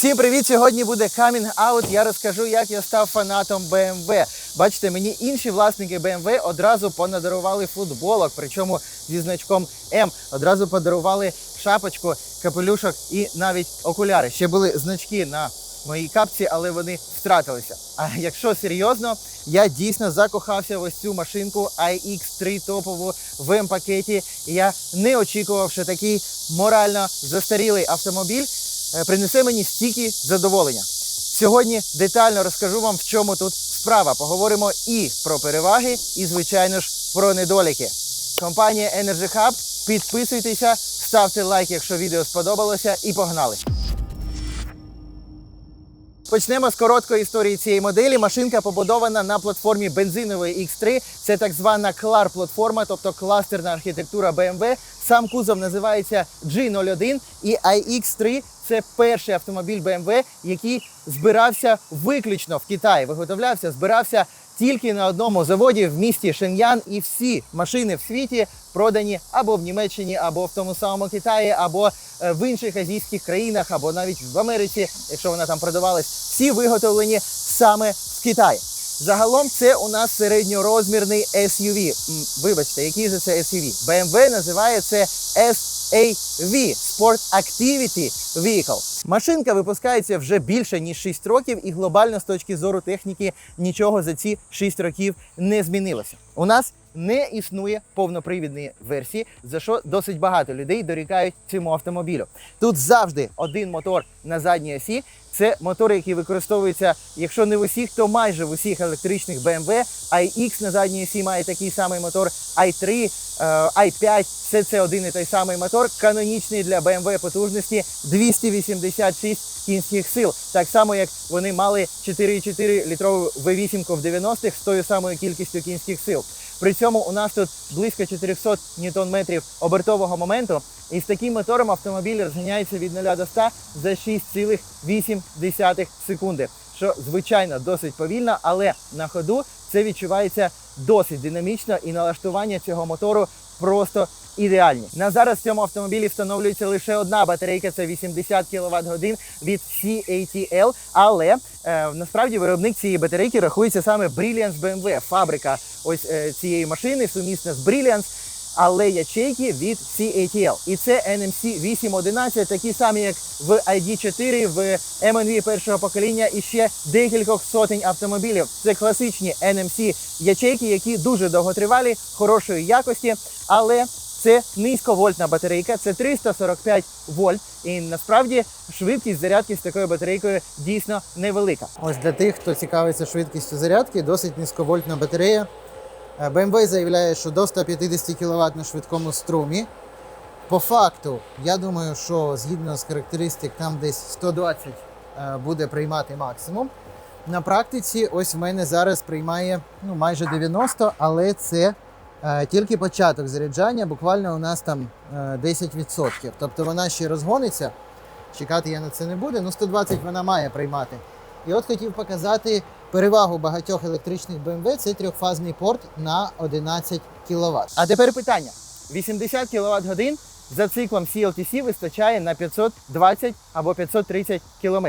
Всім привіт! Сьогодні буде камінг аут. Я розкажу, як я став фанатом BMW. Бачите, мені інші власники BMW одразу понадарували футболок, причому зі значком М. Одразу подарували шапочку, капелюшок і навіть окуляри. Ще були значки на моїй капці, але вони втратилися. А якщо серйозно, я дійсно закохався в ось цю машинку iX3 топову в М-пакеті. Я не очікував, що такий морально застарілий автомобіль принесе мені стільки задоволення. Сьогодні детально розкажу вам, в чому тут справа. Поговоримо і про переваги, і, звичайно ж, про недоліки. Компанія Energy Hub. Підписуйтеся, ставте лайк, якщо відео сподобалося, і погнали. Почнемо з короткої історії цієї моделі. Машинка побудована на платформі бензинової X3. Це так звана клар платформа, тобто кластерна архітектура BMW. Сам кузов називається G01 і iX3 це перший автомобіль BMW, який збирався виключно в Китаї. Виготовлявся, збирався тільки на одному заводі в місті Шеньян, і всі машини в світі продані або в Німеччині, або в тому самому Китаї, або е, в інших азійських країнах, або навіть в Америці, якщо вона там продавалась, всі виготовлені саме в Китаї. Загалом це у нас середньорозмірний SUV. Вибачте, який же це SUV? BMW називає це SAV Sport Activity Vehicle. Машинка випускається вже більше ніж 6 років, і глобально з точки зору техніки нічого за ці 6 років не змінилося. У нас не існує повнопривідної версії, за що досить багато людей дорікають цьому автомобілю. Тут завжди один мотор на задній осі. Це мотори, які використовуються, якщо не в усіх, то майже в усіх електричних BMW. iX на задній осі має такий самий мотор, i3, е, i5, все це один і той самий мотор. Канонічний для BMW потужності 286 кінських сил. Так само, як вони мали 4,4 літрову V8 в 90-х з тою самою кількістю кінських сил. При цьому у нас тут близько 400 ньютон-метрів обертового моменту, і з таким мотором автомобіль розганяється від 0 до 100 за 6,8 секунди, що звичайно досить повільно, але на ходу це відчувається досить динамічно, і налаштування цього мотору просто ідеальні. На зараз в цьому автомобілі встановлюється лише одна батарейка, це 80 кВт годин від CATL, але е, насправді виробник цієї батарейки рахується саме Brilliance BMW, фабрика ось е, цієї машини, сумісна з Brilliance, але ячейки від CATL. І це NMC 811, такі самі, як в ID4, в MNV першого покоління і ще декількох сотень автомобілів. Це класичні NMC ячейки, які дуже довготривалі, хорошої якості, але це низьковольтна батарейка, це 345 вольт. І насправді швидкість зарядки з такою батарейкою дійсно невелика. Ось для тих, хто цікавиться швидкістю зарядки, досить низьковольтна батарея. Е, BMW заявляє, що до 150 кВт на швидкому струмі. По факту, я думаю, що згідно з характеристик, там десь 120 е, буде приймати максимум. На практиці, ось в мене зараз приймає ну, майже 90, але це е, тільки початок заряджання, буквально у нас там е, 10%. Тобто вона ще розгониться. Чекати я на це не буду. Ну, 120 вона має приймати. І от хотів показати перевагу багатьох електричних BMW це трьохфазний порт на 11 кВт. А тепер питання: 80 кВт годин за циклом CLTC вистачає на 520 або 530 км,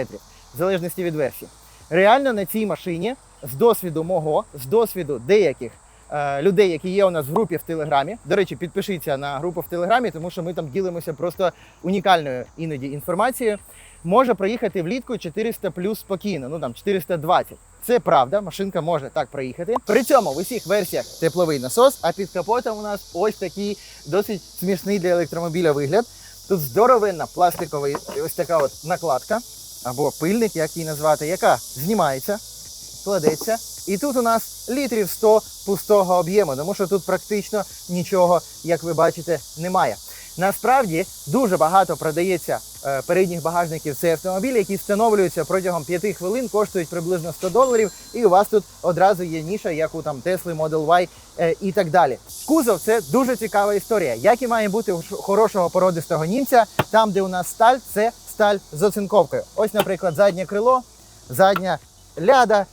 в залежності від версії. Реально на цій машині з досвіду мого, з досвіду деяких е, людей, які є у нас в групі в Телеграмі. До речі, підпишіться на групу в Телеграмі, тому що ми там ділимося просто унікальною іноді інформацією. Може проїхати влітку 400 плюс спокійно, ну там 420. Це правда, машинка може так проїхати. При цьому в усіх версіях тепловий насос, а під капотом у нас ось такий досить смішний для електромобіля вигляд. Тут здоровенна пластикова ось така от накладка або пильник, як її назвати, яка знімається, кладеться. І тут у нас літрів 100 пустого об'єму, тому що тут практично нічого, як ви бачите, немає. Насправді дуже багато продається е, передніх багажників цей автомобіль, які встановлюються протягом 5 хвилин, коштують приблизно 100 доларів, і у вас тут одразу є ніша, як у там Tesla Model Y е, і так далі. Кузов це дуже цікава історія. Як і має бути у хорошого породистого німця, там, де у нас сталь, це сталь з оцинковкою. Ось, наприклад, заднє крило, задня ляда,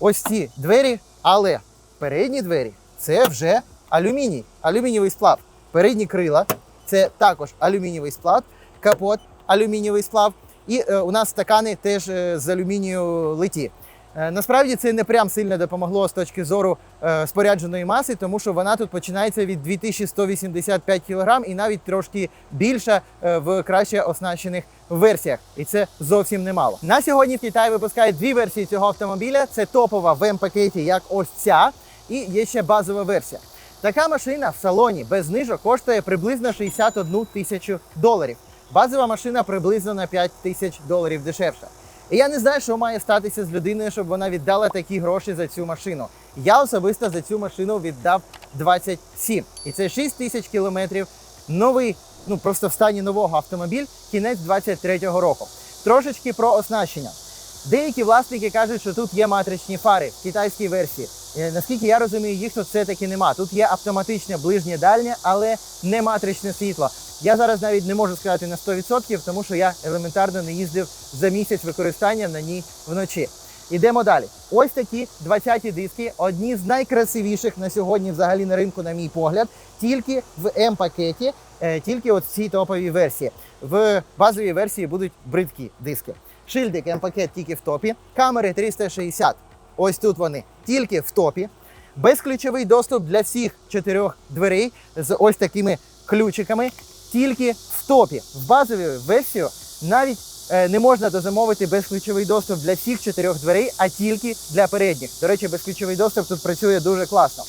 ось ці двері, але передні двері це вже алюміній, алюмінієвий сплав. Передні крила це також алюмінієвий сплав, капот алюмінієвий сплав. І е, у нас стакани теж е, з алюмінію литі. Е, Насправді це не прям сильно допомогло з точки зору е, спорядженої маси, тому що вона тут починається від 2185 кг і навіть трошки більша е, в краще оснащених версіях. І це зовсім немало. На сьогодні в Китаї випускають дві версії цього автомобіля: це топова в М-пакеті, як ось ця, і є ще базова версія. Така машина в салоні без знижок коштує приблизно 61 тисячу доларів. Базова машина приблизно на 5 тисяч доларів дешевша. І я не знаю, що має статися з людиною, щоб вона віддала такі гроші за цю машину. Я особисто за цю машину віддав 27. І це 6 тисяч кілометрів. Новий, ну просто в стані нового автомобіль, кінець 23-го року. Трошечки про оснащення. Деякі власники кажуть, що тут є матричні фари в китайській версії. Е, Наскільки я розумію, їх тут все-таки нема. Тут є автоматичне ближнє дальнє, але не матричне світло. Я зараз навіть не можу сказати на 100%, тому що я елементарно не їздив за місяць використання на ній вночі. Ідемо далі. Ось такі 20-ті диски, одні з найкрасивіших на сьогодні взагалі на ринку, на мій погляд, тільки в М-пакеті, е, тільки от в цій топовій версії. В базовій версії будуть бридкі диски. Шильдик М-пакет тільки в топі, камери 360. Ось тут вони тільки в топі. Безключовий доступ для всіх чотирьох дверей з ось такими ключиками, тільки в топі. В базовій версію навіть е, не можна дозамовити безключовий доступ для всіх чотирьох дверей, а тільки для передніх. До речі, безключовий доступ тут працює дуже класно.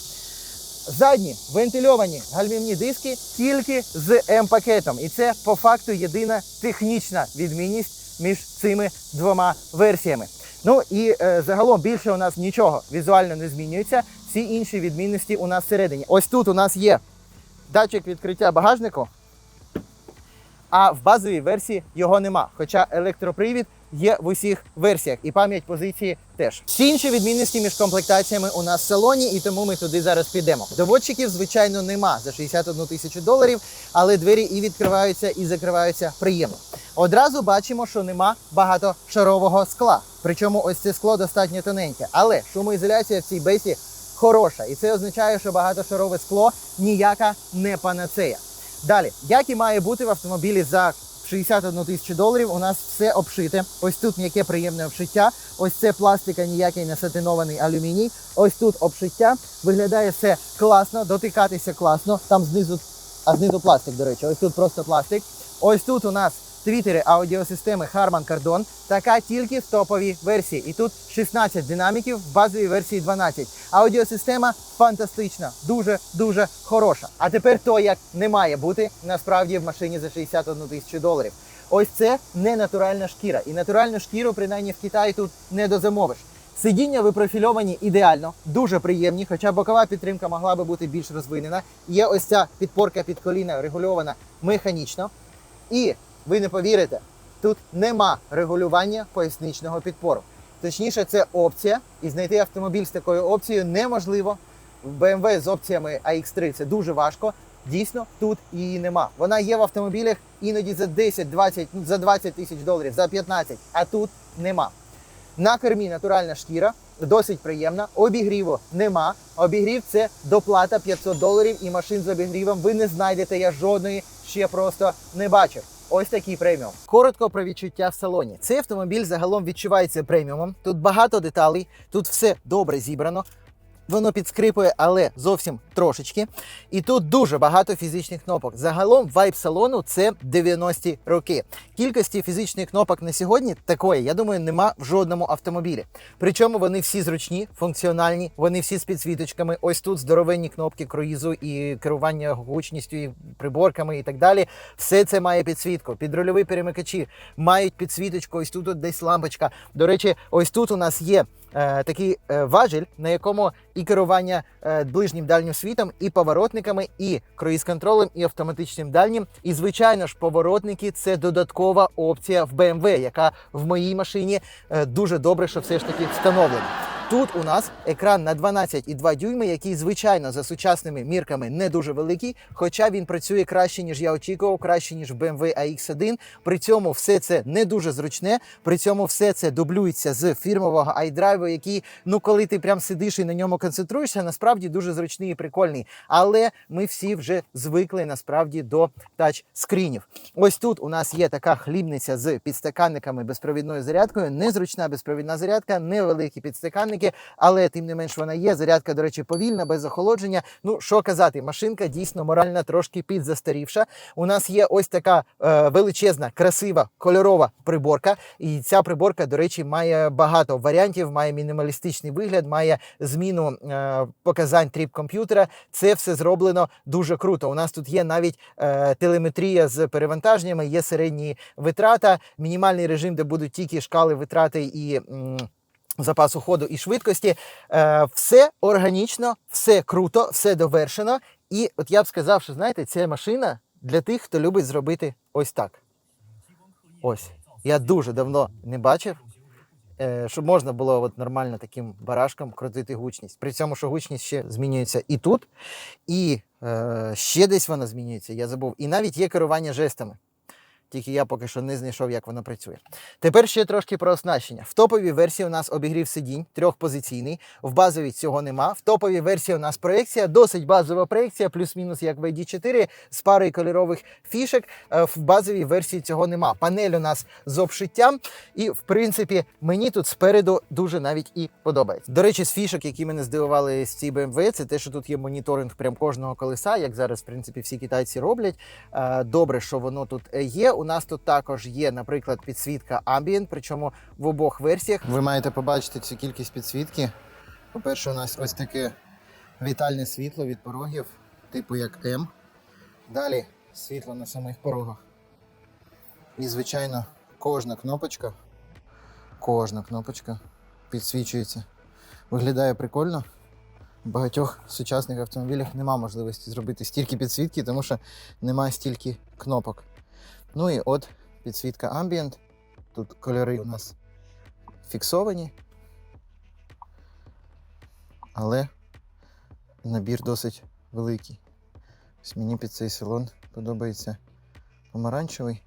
Задні вентильовані гальмівні диски тільки з М-пакетом. І це по факту єдина технічна відмінність між цими двома версіями. Ну і е, загалом більше у нас нічого візуально не змінюється. Всі інші відмінності у нас всередині. Ось тут у нас є датчик відкриття багажнику, а в базовій версії його нема. Хоча електропривід є в усіх версіях і пам'ять позиції теж. Всі інші відмінності між комплектаціями у нас в салоні, і тому ми туди зараз підемо. Доводчиків, звичайно, нема за 61 тисячу доларів, але двері і відкриваються, і закриваються приємно. Одразу бачимо, що нема багатошарового скла. Причому ось це скло достатньо тоненьке. Але шумоізоляція в цій бесі хороша. І це означає, що багатошарове скло ніяка не панацея. Далі, як і має бути в автомобілі за 61 тисячу доларів, у нас все обшите. Ось тут м'яке приємне обшиття. Ось це пластика, ніякий не сатинований алюміній. Ось тут обшиття. Виглядає все класно, дотикатися класно. Там знизу, а знизу пластик, до речі, ось тут просто пластик. Ось тут у нас твітери аудіосистеми Harman Kardon. Така тільки в топовій версії. І тут 16 динаміків, в базовій версії 12. Аудіосистема фантастична, дуже дуже хороша. А тепер то, як не має бути насправді в машині за 61 тисячу доларів. Ось це не натуральна шкіра. І натуральну шкіру, принаймні в Китаї, тут не дозамовиш. Сидіння випрофільовані ідеально, дуже приємні, хоча бокова підтримка могла би бути більш розвинена. Є ось ця підпорка під коліна регульована механічно. І ви не повірите, тут нема регулювання поясничного підпору. Точніше, це опція, і знайти автомобіль з такою опцією неможливо. В BMW з опціями AX3 це дуже важко. Дійсно, тут її нема. Вона є в автомобілях іноді за 10, 20, ну, за 20 тисяч доларів, за 15, а тут нема. На кермі натуральна шкіра, досить приємна. Обігріву нема. Обігрів це доплата 500 доларів, і машин з обігрівом ви не знайдете. Я жодної ще просто не бачив. Ось такий преміум. Коротко про відчуття в салоні. Цей автомобіль загалом відчувається преміумом. Тут багато деталей, тут все добре зібрано. Воно підскрипує, але зовсім трошечки. І тут дуже багато фізичних кнопок. Загалом вайб салону це 90-ті роки. Кількості фізичних кнопок на сьогодні такої, я думаю, нема в жодному автомобілі. Причому вони всі зручні, функціональні, вони всі з підсвіточками. Ось тут здоровенні кнопки круїзу і керування гучністю, і приборками і так далі. Все це має підсвітку. Підрульові перемикачі мають підсвіточку. Ось тут десь лампочка. До речі, ось тут у нас є такий е, важіль, на якому і керування е, ближнім дальнім світом, і поворотниками, і круїз-контролем, і автоматичним дальнім. І звичайно ж, поворотники це додаткова опція в BMW, яка в моїй машині е, дуже добре, що все ж таки встановлена. Тут у нас екран на 12,2 дюйми, який, звичайно, за сучасними мірками не дуже великий, хоча він працює краще, ніж я очікував, краще, ніж в BMW AX1. При цьому все це не дуже зручне. При цьому все це дублюється з фірмового iDrive, який, ну коли ти прям сидиш і на ньому концентруєшся, насправді дуже зручний і прикольний. Але ми всі вже звикли насправді до тач-скрінів. Ось тут у нас є така хлібниця з підстаканниками безпровідною зарядкою. Незручна безпровідна зарядка, невеликі підстаканники, але тим не менш вона є. Зарядка, до речі, повільна, без охолодження. Ну що казати, машинка дійсно морально трошки підзастарівша. У нас є ось така е, величезна, красива кольорова приборка. І ця приборка, до речі, має багато варіантів, має мінімалістичний вигляд, має зміну е, показань тріп комп'ютера. Це все зроблено дуже круто. У нас тут є навіть е, телеметрія з перевантаженнями, є середні витрата, мінімальний режим, де будуть тільки шкали витрати і. м, Запасу ходу і швидкості, Е, все органічно, все круто, все довершено. І от я б сказав, що знаєте, ця машина для тих, хто любить зробити ось так. Ось. Я дуже давно не бачив, е, щоб можна було от нормально таким барашком крутити гучність. При цьому, що гучність ще змінюється і тут, і е, ще десь вона змінюється, я забув. І навіть є керування жестами. Тільки я поки що не знайшов, як воно працює. Тепер ще трошки про оснащення. В топовій версії у нас обігрів сидінь трьохпозиційний. В базовій цього нема. В топовій версії у нас проекція, досить базова проекція, плюс-мінус як в ID4 з парою кольорових фішек. Е, В базовій версії цього нема. Панель у нас з обшиттям. І в принципі мені тут спереду дуже навіть і подобається. До речі, з фішок, які мене здивували з цієї BMW, це те, що тут є моніторинг прям кожного колеса, як зараз, в принципі, всі китайці роблять. Е, Добре, що воно тут е, є. У нас тут також є, наприклад, підсвітка Ambient, причому в обох версіях. Ви маєте побачити цю кількість підсвітки. По-перше, у нас ось таке вітальне світло від порогів, типу як М. Далі світло на самих порогах. І, звичайно, кожна кнопочка, кожна кнопочка підсвічується. Виглядає прикольно. В багатьох сучасних автомобілях нема можливості зробити стільки підсвітки, тому що немає стільки кнопок. Ну і от підсвітка Ambient. Тут кольори у нас фіксовані. Але набір досить великий. Ось мені під цей салон подобається помаранчевий.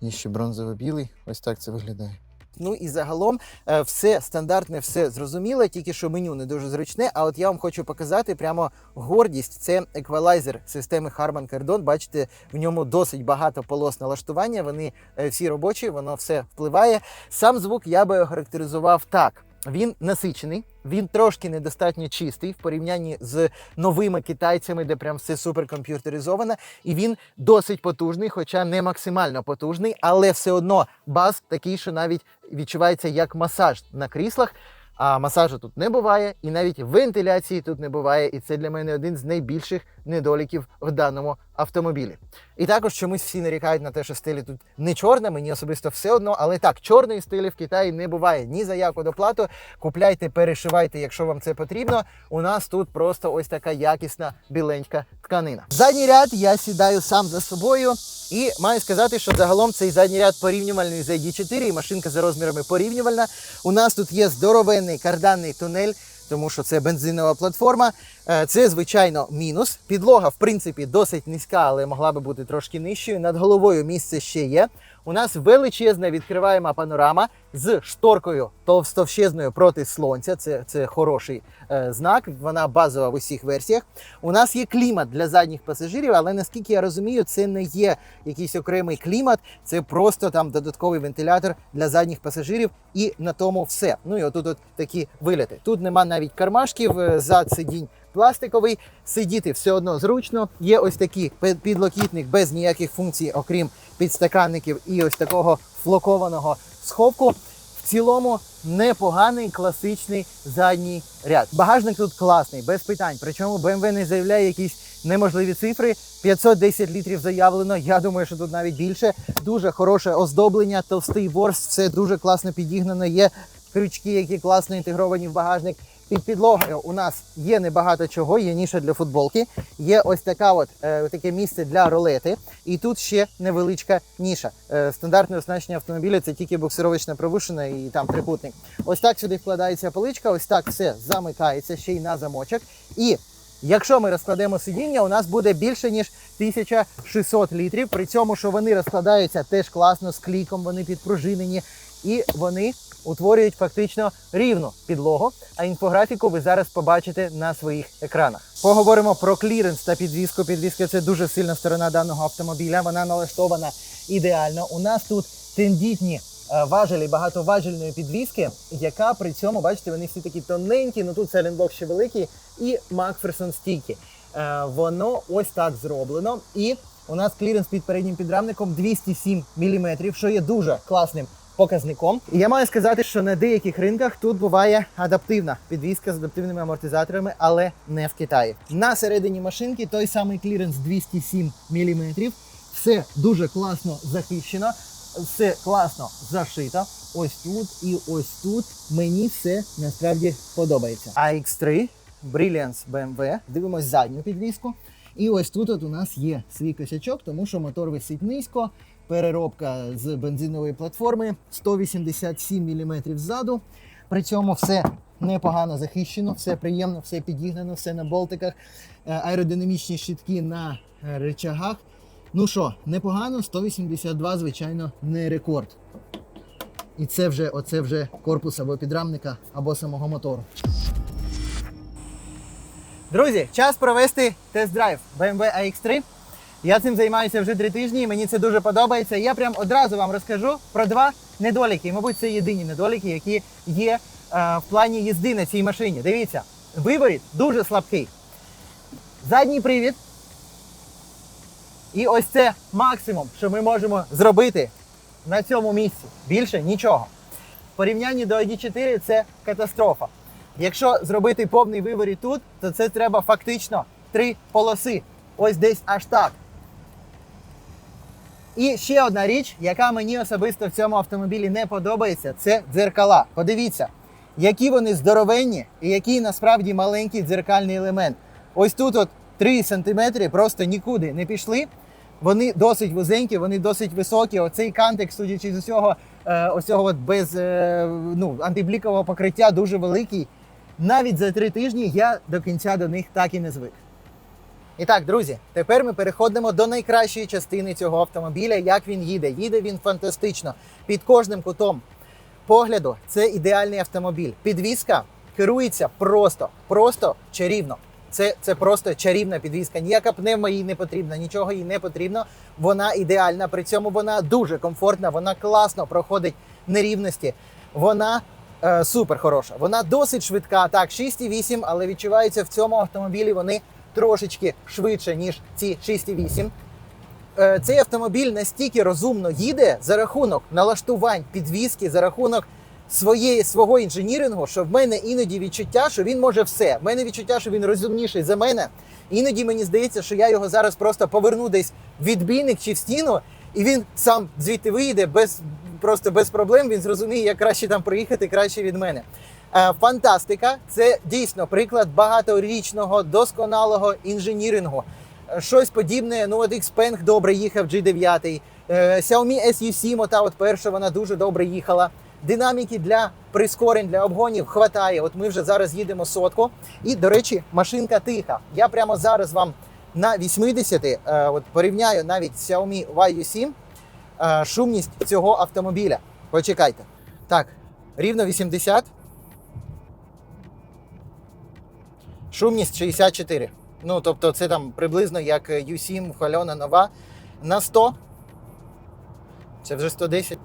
і ще бронзово-білий. Ось так це виглядає. Ну і загалом е, все стандартне, все зрозуміле, тільки що меню не дуже зручне. А от я вам хочу показати прямо гордість. Це еквалайзер системи Harman Kardon. Бачите, в ньому досить багато полос налаштування. Вони е, всі робочі, воно все впливає. Сам звук я би охарактеризував так. Він насичений, він трошки недостатньо чистий в порівнянні з новими китайцями, де прям все суперкомп'ютеризовано. І він досить потужний, хоча не максимально потужний, але все одно бас такий, що навіть відчувається як масаж на кріслах. А масажу тут не буває, і навіть вентиляції тут не буває. І це для мене один з найбільших недоліків в даному автомобілі. І також чомусь всі нарікають на те, що стилі тут не чорна, мені особисто все одно, але так, чорної стилі в Китаї не буває ні за яку доплату. Купляйте, перешивайте, якщо вам це потрібно. У нас тут просто ось така якісна біленька тканина. Задній ряд я сідаю сам за собою. І маю сказати, що загалом цей задній ряд порівнювальний з ID4, і машинка за розмірами порівнювальна. У нас тут є здоровенний карданний тунель, тому що це бензинова платформа. Е, Це, звичайно, мінус. Підлога, в принципі, досить низька, але могла би бути трошки нижчою. Над головою місце ще є. У нас величезна відкриваєма панорама з шторкою товстовщезною проти сонця. Це, це хороший е, знак. Вона базова в усіх версіях. У нас є клімат для задніх пасажирів, але наскільки я розумію, це не є якийсь окремий клімат, це просто там додатковий вентилятор для задніх пасажирів, і на тому все. Ну і отут от такі виліти. Тут нема навіть кармашків, е, зад сидінь пластиковий. Сидіти все одно зручно. Є ось такий підлокітник без ніяких функцій, окрім підстаканників і ось такого флокованого сховку. В цілому непоганий класичний задній ряд. Багажник тут класний, без питань. Причому BMW не заявляє якісь неможливі цифри. 510 літрів заявлено. Я думаю, що тут навіть більше. Дуже хороше оздоблення, товстий ворс, все дуже класно підігнано. Є крючки, які класно інтегровані в багажник. Під підлогою у нас є небагато чого, є ніша для футболки, є ось така от, е, таке місце для ролети, і тут ще невеличка ніша. Е, стандартне оснащення автомобіля це тільки буксировочна провушена і там трикутник. Ось так сюди вкладається поличка, ось так все замикається ще й на замочок. І Якщо ми розкладемо сидіння, у нас буде більше ніж 1600 літрів. При цьому, що вони розкладаються теж класно з кліком, вони підпружинені і вони утворюють фактично рівну підлогу. А інфографіку ви зараз побачите на своїх екранах. Поговоримо про кліренс та підвізку. Підвізка це дуже сильна сторона даного автомобіля. Вона налаштована ідеально. У нас тут тендітні е, важелі багатоважельної підвіски, яка при цьому, бачите, вони всі такі тоненькі, ну тут селенблок ще великий, і Макферсон стійки. Е, Воно ось так зроблено. І у нас кліренс під переднім підрамником 207 мм, що є дуже класним показником. І я маю сказати, що на деяких ринках тут буває адаптивна підвізка з адаптивними амортизаторами, але не в Китаї. На середині машинки той самий кліренс 207 мм. Все дуже класно захищено, все класно зашито. Ось тут і ось тут. Мені все насправді подобається. AX3 Brilliance BMW. Дивимось задню підвіску. І ось тут от у нас є свій косячок, тому що мотор висить низько. Переробка з бензинової платформи 187 мм ззаду. При цьому все непогано захищено, все приємно, все підігнано, все на болтиках, Е, аеродинамічні щитки на речагах. Ну що, непогано, 182, звичайно, не рекорд. І це вже, оце вже корпус або підрамника, або самого мотору. Друзі, час провести тест-драйв BMW iX3. Я цим займаюся вже три тижні, мені це дуже подобається. Я прям одразу вам розкажу про два недоліки. Мабуть, це єдині недоліки, які є е, в плані їзди на цій машині. Дивіться, виворіт дуже слабкий. Задній привід. І ось це максимум, що ми можемо зробити на цьому місці. Більше нічого. В порівнянні до ID4 це катастрофа. Якщо зробити повний виворіт тут, то це треба фактично три полоси. Ось десь аж так. І ще одна річ, яка мені особисто в цьому автомобілі не подобається, це дзеркала. Подивіться, які вони здоровенні і який насправді маленький дзеркальний елемент. Ось тут от 3 см просто нікуди не пішли. Вони досить вузенькі, вони досить високі. Оцей кантик, судячи з усього, е, ось цього от без е, ну, антиблікового покриття дуже великий. Навіть за три тижні я до кінця до них так і не звик. І так, друзі, тепер ми переходимо до найкращої частини цього автомобіля, як він їде. Їде він фантастично. Під кожним кутом погляду це ідеальний автомобіль. Підвізка керується просто, просто чарівно. Це, це просто чарівна підвізка. Ніяка пневма їй не потрібна, нічого їй не потрібно. Вона ідеальна. При цьому вона дуже комфортна, вона класно проходить нерівності. Вона е, супер хороша. Вона досить швидка. Так, 6,8, але відчувається в цьому автомобілі вони трошечки швидше, ніж ці 6,8. Е, Цей автомобіль настільки розумно їде за рахунок налаштувань підвіски, за рахунок своєї свого інженірингу, що в мене іноді відчуття, що він може все. В мене відчуття, що він розумніший за мене. Іноді мені здається, що я його зараз просто поверну десь в відбійник чи в стіну, і він сам звідти вийде без просто без проблем. Він зрозуміє, як краще там проїхати краще від мене. Е, Фантастика це дійсно приклад багаторічного досконалого інженірингу. Е, Щось подібне. Ну, от Xpeng добре їхав G9. е, Xiaomi SU7, ота от перша, вона дуже добре їхала. Динаміки для прискорень, для обгонів хватає. От ми вже зараз їдемо сотку. І, до речі, машинка тиха. Я прямо зараз вам на 80 е, от порівняю навіть Xiaomi YU7 е, шумність цього автомобіля. Почекайте. Так, рівно 80. Шумність 64. Ну, тобто, це там приблизно як U7 хвальона нова. На 100. Це вже 110.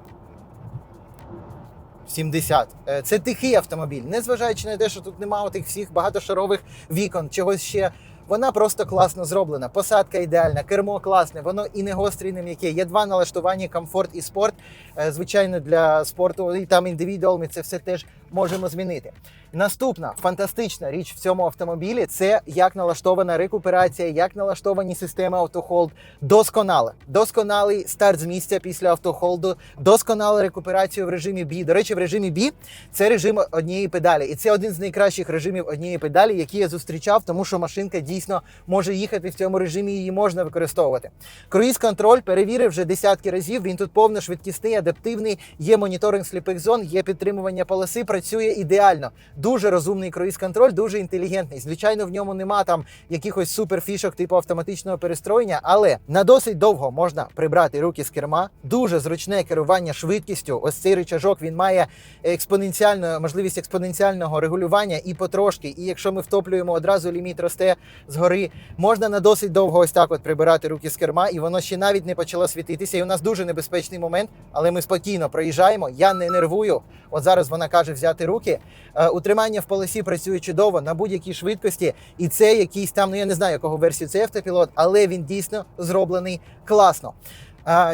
70. Е, Це тихий автомобіль, незважаючи на те, що тут немає тих всіх багатошарових вікон, чогось ще. Вона просто класно зроблена. Посадка ідеальна, кермо класне, воно і не гостре, і не м'яке. Є два налаштування: комфорт і спорт. Е, Звичайно, для спорту і там індивідуалми це все теж можемо змінити. Наступна фантастична річ в цьому автомобілі це як налаштована рекуперація, як налаштовані системи автохолд. Досконале. Досконалий старт з місця після автохолду, досконала рекуперація в режимі B. До речі, в режимі B це режим однієї педалі. І це один з найкращих режимів однієї педалі, які я зустрічав, тому що машинка дійсно може їхати в цьому режимі, її можна використовувати. Круїз контроль перевірив вже десятки разів. Він тут повно швидкісний, адаптивний. Є моніторинг сліпих зон, є підтримування полоси. Працює ідеально. Дуже розумний круїз контроль, дуже інтелігентний. Звичайно, в ньому нема там якихось суперфішок типу автоматичного перестроєння, але на досить довго можна прибрати руки з керма. Дуже зручне керування швидкістю. Ось цей рычажок він має експоненціальну можливість експоненціального регулювання і потрошки. І якщо ми втоплюємо одразу ліміт росте згори, можна на досить довго ось так от прибирати руки з керма, і воно ще навіть не почало світитися. І у нас дуже небезпечний момент, але ми спокійно проїжджаємо. Я не нервую. От зараз вона каже взяти руки. Е, Утримання в полосі працює чудово на будь-якій швидкості, і це якийсь там, ну я не знаю, якого версію це автопілот, але він дійсно зроблений класно.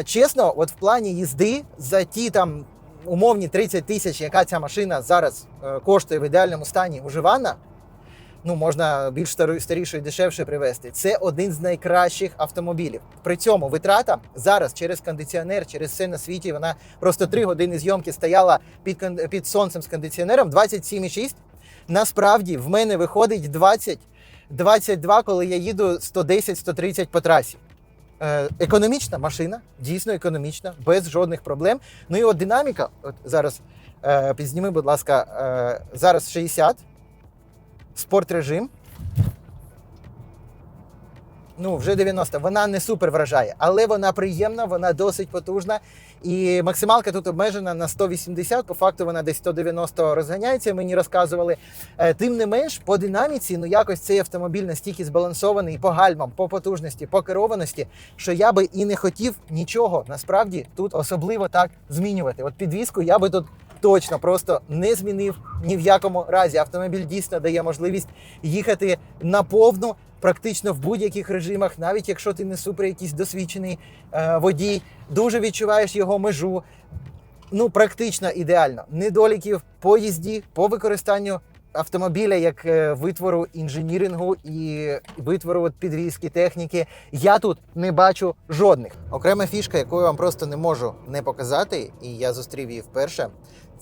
Чесно, от в плані їзди за ті там умовні 30 тисяч, яка ця машина зараз е, коштує в ідеальному стані уживана. Ну, можна більш старіше і дешевше привезти. Це один з найкращих автомобілів. При цьому витрата зараз через кондиціонер, через все на світі. Вона просто 3 години зйомки стояла під, під сонцем з кондиціонером 27,6. Насправді в мене виходить 20, 22, коли я їду 110-130 по трасі. Е, економічна машина, дійсно економічна, без жодних проблем. Ну і от динаміка, от зараз е, підзніми, будь ласка, е, зараз 60, спорт режим. Ну, вже 90. Вона не супер вражає, але вона приємна, вона досить потужна. І максималка тут обмежена на 180, по факту вона десь 190 розганяється, мені розказували. Е, Тим не менш, по динаміці, ну якось цей автомобіль настільки збалансований по гальмам, по потужності, по керованості, що я би і не хотів нічого насправді тут особливо так змінювати. От підвіску я би тут точно просто не змінив ні в якому разі. Автомобіль дійсно дає можливість їхати на повну. Практично в будь-яких режимах, навіть якщо ти не супер якийсь досвідчений е, водій, дуже відчуваєш його межу. Ну, практично ідеально. Недоліків по їзді, по використанню автомобіля як е, витвору інженірингу і витвору підвізки техніки. Я тут не бачу жодних. Окрема фішка, яку я вам просто не можу не показати, і я зустрів її вперше.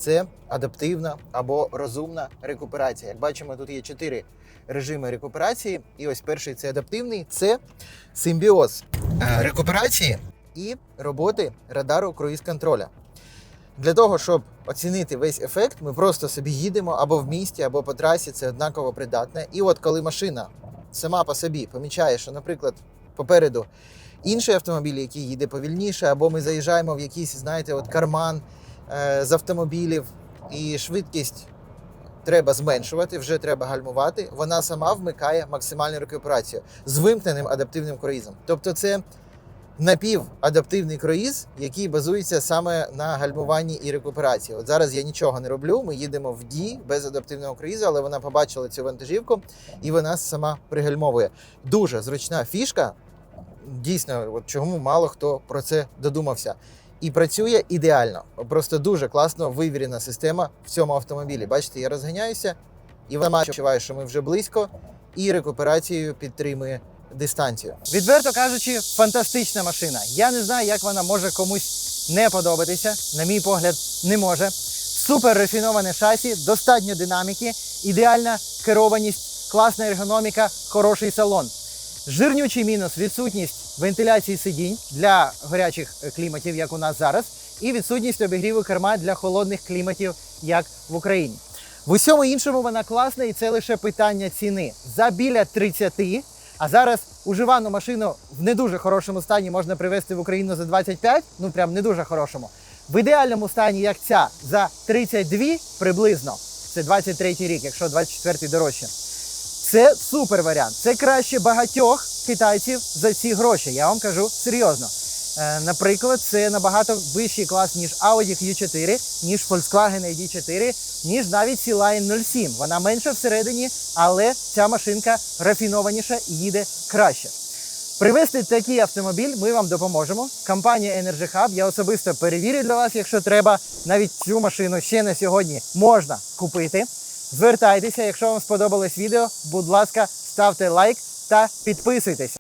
Це адаптивна або розумна рекуперація. Як бачимо, тут є чотири режими рекуперації. І ось перший це адаптивний, це симбіоз е, рекуперації і роботи радару круїз контроля. Для того, щоб оцінити весь ефект, ми просто собі їдемо або в місті, або по трасі, це однаково придатне. І от коли машина сама по собі помічає, що, наприклад, попереду інший автомобіль, який їде повільніше, або ми заїжджаємо в якийсь, знаєте, от карман з автомобілів, і швидкість треба зменшувати, вже треба гальмувати. Вона сама вмикає максимальну рекуперацію з вимкненим адаптивним круїзом. Тобто, це напівадаптивний круїз, який базується саме на гальмуванні і рекуперації. От зараз я нічого не роблю. Ми їдемо в дії без адаптивного круїзу, але вона побачила цю вантажівку і вона сама пригальмовує. Дуже зручна фішка. Дійсно, от чому мало хто про це додумався. І працює ідеально. Просто дуже класно вивірена система в цьому автомобілі. Бачите, я розганяюся, і вона відчуває, що ми вже близько, і рекуперацією підтримує дистанцію. Відверто кажучи, фантастична машина. Я не знаю, як вона може комусь не подобатися. На мій погляд, не може. Супер рафіноване шасі, достатньо динаміки, ідеальна керованість, класна ергономіка, хороший салон. Жирнючий мінус відсутність вентиляції сидінь для гарячих е, кліматів, як у нас зараз, і відсутність обігріву керма для холодних кліматів, як в Україні. В усьому іншому вона класна, і це лише питання ціни. За біля 30, а зараз уживану машину в не дуже хорошому стані можна привезти в Україну за 25, ну прям не дуже хорошому. В ідеальному стані, як ця, за 32 приблизно. Це 23 рік, якщо 24 дорожче. Це супер варіант. Це краще багатьох китайців за ці гроші. Я вам кажу серйозно. Е, наприклад, це набагато вищий клас, ніж Audi Q4, ніж Volkswagen ID4, ніж навіть C-Line 07. Вона менша всередині, але ця машинка рафінованіша і їде краще. Привезти такий автомобіль ми вам допоможемо. Компанія Energy Hub, я особисто перевірю для вас, якщо треба. Навіть цю машину ще на сьогодні можна купити. Звертайтеся, якщо вам сподобалось відео, будь ласка, ставте лайк та підписуйтесь.